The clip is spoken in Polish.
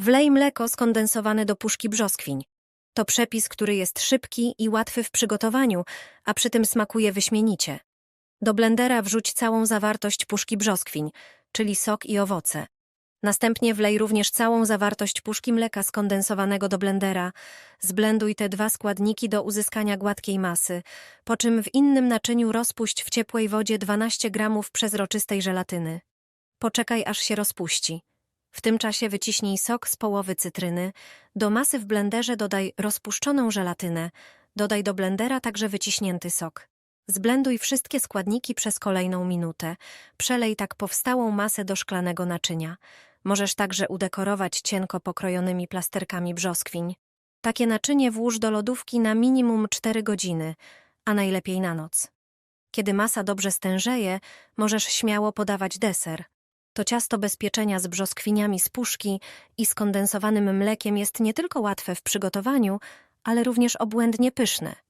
Wlej mleko skondensowane do puszki brzoskwiń. To przepis, który jest szybki i łatwy w przygotowaniu, a przy tym smakuje wyśmienicie. Do blendera wrzuć całą zawartość puszki brzoskwiń, czyli sok i owoce. Następnie wlej również całą zawartość puszki mleka skondensowanego do blendera. Zblenduj te dwa składniki do uzyskania gładkiej masy, po czym w innym naczyniu rozpuść w ciepłej wodzie 12 gramów przezroczystej żelatyny. Poczekaj, aż się rozpuści. W tym czasie wyciśnij sok z połowy cytryny. Do masy w blenderze dodaj rozpuszczoną żelatynę. Dodaj do blendera także wyciśnięty sok. Zblenduj wszystkie składniki przez kolejną minutę. Przelej tak powstałą masę do szklanego naczynia. Możesz także udekorować cienko pokrojonymi plasterkami brzoskwiń. Takie naczynie włóż do lodówki na minimum 4 godziny, a najlepiej na noc. Kiedy masa dobrze stężeje, możesz śmiało podawać deser. To ciasto bez pieczenia z brzoskwiniami z puszki i skondensowanym mlekiem jest nie tylko łatwe w przygotowaniu, ale również obłędnie pyszne.